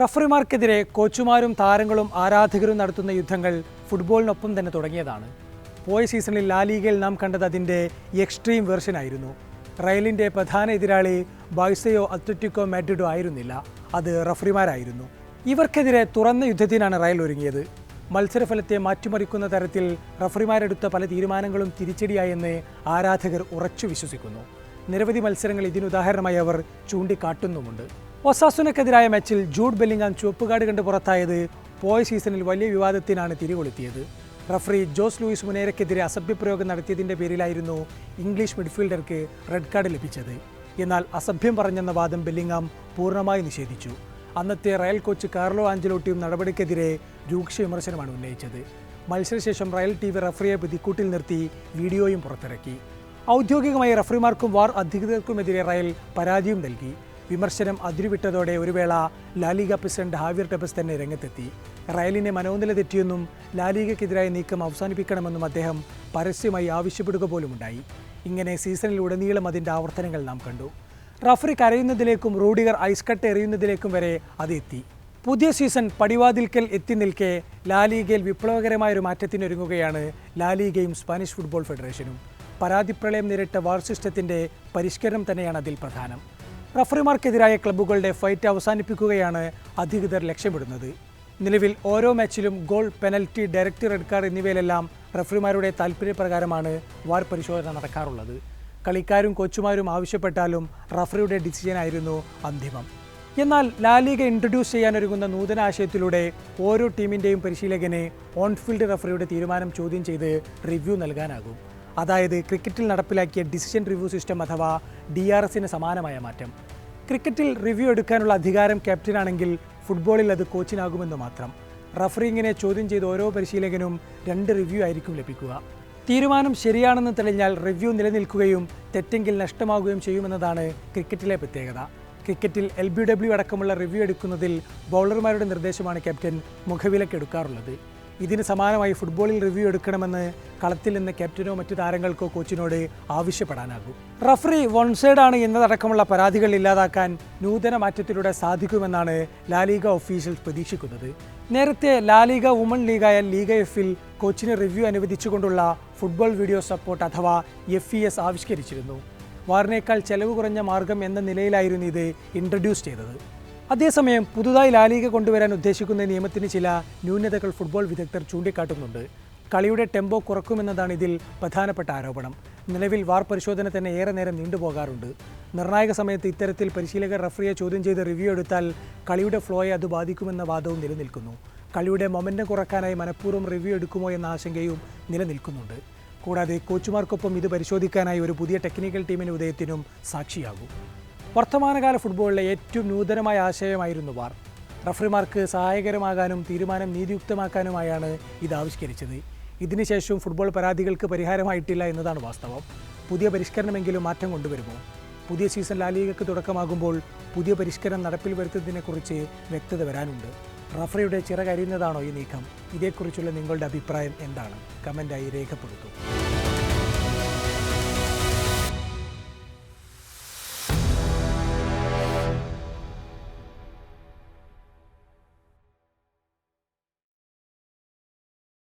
റഫറിമാർക്കെതിരെ കോച്ചുമാരും താരങ്ങളും ആരാധകരും നടത്തുന്ന യുദ്ധങ്ങൾ ഫുട്ബോളിനൊപ്പം തന്നെ തുടങ്ങിയതാണ്. പോയ സീസണിൽ ലാലീഗയിൽ നാം കണ്ടത് അതിന്റെ എക്സ്ട്രീം വെർഷനായിരുന്നു. റയലിന്റെ പ്രധാന എതിരാളി ബൈസയോ അത്ലറ്റിക്കോ മാഡ്രിഡോ ആയിരുന്നില്ല. അത് റഫറിമാരായിരുന്നു. ഇവർക്കെതിരെ തുറന്ന യുദ്ധത്തിനാണ് റയൽ ഒരുങ്ങിയത്. മത്സരഫലത്തെ മാറ്റിമറിക്കുന്ന തരത്തിൽ റഫറിമാരെടുത്ത പല തീരുമാനങ്ങളും തിരിച്ചടിയായെന്ന് ആരാധകർ ഉറച്ചു വിശ്വസിക്കുന്നു. നിരവധി മത്സരങ്ങൾ ഇതിനുദാഹരണമായി അവർ ചൂണ്ടിക്കാട്ടുന്നുമുണ്ട്. ഒസാസുനക്കെതിരായ മാച്ചിൽ ജൂഡ് ബെല്ലിംഗാം ചുവപ്പുകാട് കണ്ട് പുറത്തായത് പോയ സീസണിൽ വലിയ വിവാദത്തിനാണ് തിരികൊളുത്തിയത്. റഫറി ജോസ് ലൂയിസ് മുനേരക്കെതിരെ അസഭ്യപ്രയോഗം നടത്തിയതിന്റെ പേരിലായിരുന്നു ഇംഗ്ലീഷ് മിഡ്ഫീൽഡർക്ക് റെഡ് കാർഡ് ലഭിച്ചത്. എന്നാൽ അസഭ്യം പറഞ്ഞെന്ന വാദം ബെല്ലിംഗാം പൂർണമായി നിഷേധിച്ചു. അന്നത്തെ റയൽ കോച്ച് കാർലോ ആഞ്ചലോട്ടിയും നടപടിക്കെതിരെ രൂക്ഷ വിമർശനമാണ് ഉന്നയിച്ചത്. മത്സരശേഷം റയൽ ടി വി റഫറിയെ പ്രതിക്കൂട്ടിൽ നിർത്തി വീഡിയോയും പുറത്തിറക്കി. ഔദ്യോഗികമായി റഫറിമാർക്കും വാർ അധികൃതർക്കുമെതിരെ റയൽ പരാതിയും നൽകി. വിമർശനം അതിരുവിട്ടതോടെ ഒരു വേള ലാലിഗ പ്രസിഡന്റ് ഹാവിയർ ടെബസ് തന്നെ രംഗത്തെത്തി. റയലിനെ മനോനില തെറ്റിയെന്നും ലാലിഗയ്ക്കെതിരായ നീക്കം അവസാനിപ്പിക്കണമെന്നും അദ്ദേഹം പരസ്യമായി ആവശ്യപ്പെടുക പോലുമുണ്ടായി. ഇങ്ങനെ സീസണിലുടനീളം അതിന്റെ ആവർത്തനങ്ങൾ നാം കണ്ടു. റഫറി കരയുന്നതിലേക്കും റൂഡിഗർ ഐസ് കട്ട് എറിയുന്നതിലേക്കും വരെ അത് എത്തി. പുതിയ സീസൺ പടിവാതിൽക്കൽ എത്തി നിൽക്കെ ലാലീഗയിൽ വിപ്ലവകരമായ ഒരു മാറ്റത്തിനൊരുങ്ങുകയാണ് ലാലീഗയും സ്പാനിഷ് ഫുട്ബോൾ ഫെഡറേഷനും. പരാതിപ്രളയം നേരിട്ട വാർ സിസ്റ്റത്തിന്റെ പരിഷ്കരണം തന്നെയാണ് അതിൽ പ്രധാനം. റഫറിമാർക്കെതിരായ ക്ലബ്ബുകളുടെ ഫൈറ്റ് അവസാനിപ്പിക്കുകയാണ് അധികൃതർ ലക്ഷ്യമിടുന്നത്. നിലവിൽ ഓരോ മാച്ചിലും goal penalty direct red card എന്നിവയിലെല്ലാം റഫറിമാരുടെ താൽപ്പര്യപ്രകാരമാണ് വാർ പരിശോധന നടക്കാറുള്ളത്. കളിക്കാരും കോച്ചുമാരും ആവശ്യപ്പെട്ടാലും റഫറിയുടെ ഡിസിഷനായിരുന്നു അന്തിമം. എന്നാൽ ലാലിഗ ഇൻട്രൊഡ്യൂസ് ചെയ്യാനൊരുങ്ങുന്ന നൂതന ആശയത്തിലൂടെ ഓരോ ടീമിന്റെയും പരിശീലകനെ ഓൺഫീൽഡ് റഫറിയുടെ തീരുമാനം ചോദ്യം ചെയ്ത് റിവ്യൂ നൽകാനാകും. അതായത് ക്രിക്കറ്റിൽ നടപ്പിലാക്കിയ ഡിസിഷൻ റിവ്യൂ സിസ്റ്റം അഥവാ ഡി ആർ എസിന് സമാനമായ മാറ്റം. ക്രിക്കറ്റിൽ റിവ്യൂ എടുക്കാനുള്ള അധികാരം ക്യാപ്റ്റനാണെങ്കിൽ ഫുട്ബോളിൽ അത് കോച്ചിനാകുമെന്ന് മാത്രം. റഫറിങ്ങിനെ ചോദ്യം ചെയ്ത ഓരോ പരിശീലകനും രണ്ട് റിവ്യൂ ആയിരിക്കും ലഭിക്കുക. തീരുമാനം ശരിയാണെന്ന് തെളിഞ്ഞാൽ റിവ്യൂ നിലനിൽക്കുകയും തെറ്റെങ്കിൽ നഷ്ടമാകുകയും ചെയ്യുമെന്നതാണ് ക്രിക്കറ്റിലെ പ്രത്യേകത. ക്രിക്കറ്റിൽ എൽ ബി ഡബ്ല്യു അടക്കമുള്ള റിവ്യൂ എടുക്കുന്നതിൽ ബൗളർമാരുടെ നിർദ്ദേശമാണ് ക്യാപ്റ്റൻ മുഖവിലക്ക് എടുക്കാറുള്ളത്. ഇതിന് സമാനമായി ഫുട്ബോളിൽ റിവ്യൂ എടുക്കണമെന്ന് കളത്തിൽ നിന്ന് ക്യാപ്റ്റനോ മറ്റു താരങ്ങൾക്കോ കോച്ചിനോട് ആവശ്യപ്പെടാനാകും. റഫറി വൺ സൈഡാണ് എന്നതടക്കമുള്ള പരാതികൾ ഇല്ലാതാക്കാൻ നൂതന മാറ്റത്തിലൂടെ സാധിക്കുമെന്നാണ് ലാലിഗ ഒഫീഷ്യൽസ് പ്രതീക്ഷിക്കുന്നത്. നേരത്തെ ലാലിഗ വുമൺ ലീഗായ ലീഗ എഫിൽ കോച്ചിന് റിവ്യൂ അനുവദിച്ചുകൊണ്ടുള്ള ഫുട്ബോൾ വീഡിയോ സപ്പോർട്ട് അഥവാ എഫ് ഇ എസ് ആവിഷ്കരിച്ചിരുന്നു. വാറിനേക്കാൾ ചെലവ് കുറഞ്ഞ മാർഗം എന്ന നിലയിലായിരുന്നു ഇത് ഇൻട്രൊഡ്യൂസ് ചെയ്തത്. അതേസമയം പുതുതായി ലാലിക കൊണ്ടുവരാൻ ഉദ്ദേശിക്കുന്ന നിയമത്തിന് ചില ന്യൂനതകൾ ഫുട്ബോൾ വിദഗ്ധർ ചൂണ്ടിക്കാട്ടുന്നുണ്ട്. കളിയുടെ ടെമ്പോ കുറക്കുമെന്നതാണ് ഇതിൽ പ്രധാനപ്പെട്ട ആരോപണം. നിലവിൽ വാർ പരിശോധന തന്നെ ഏറെ നേരം നീണ്ടുപോകാറുണ്ട് നിർണായക സമയത്ത് ഇത്തരത്തിൽ പരിശീലകർ റഫറിയെ ചോദ്യം ചെയ്ത് റിവ്യൂ എടുത്താൽ കളിയുടെ ഫ്ലോയെ അത് ബാധിക്കുമെന്ന വാദവും നിലനിൽക്കുന്നു. കളിയുടെ മൊമെന്റം കുറക്കാനായി മനഃപൂർവം റിവ്യൂ എടുക്കുമോ എന്ന ആശങ്കയും നിലനിൽക്കുന്നുണ്ട്. കൂടാതെ കോച്ചുമാർക്കൊപ്പം ഇത് പരിശോധിക്കാനായി ഒരു പുതിയ ടെക്നിക്കൽ ടീമിന് ഉദയത്തിനും സാക്ഷിയാകും. വർത്തമാനകാല ഫുട്ബോളിലെ ഏറ്റവും നൂതനമായ ആശയമായിരുന്നു വാർ. റഫറിമാർക്ക് സഹായകരമാകാനും തീരുമാനം നീതിയുക്തമാക്കാനുമായാണ് ഇത് ആവിഷ്കരിച്ചത്. ഇതിനുശേഷവും ഫുട്ബോൾ പരാതികൾക്ക് പരിഹാരമായിട്ടില്ല എന്നതാണ് വാസ്തവം. പുതിയ പരിഷ്കരണമെങ്കിലും മാറ്റം കൊണ്ടുവരുമോ? പുതിയ സീസൺ ലാലികക്ക് തുടക്കമാകുമ്പോൾ പുതിയ പരിഷ്കരണം നടപ്പിൽ വരുത്തുന്നതിനെക്കുറിച്ച് വ്യക്തത വരാനുണ്ട്. റഫറിയുടെ ചിറകരിയുന്നതാണോ ഈ നീക്കം? ഇതേക്കുറിച്ചുള്ള നിങ്ങളുടെ അഭിപ്രായം എന്താണ്? കമന്റായി രേഖപ്പെടുത്തൂ.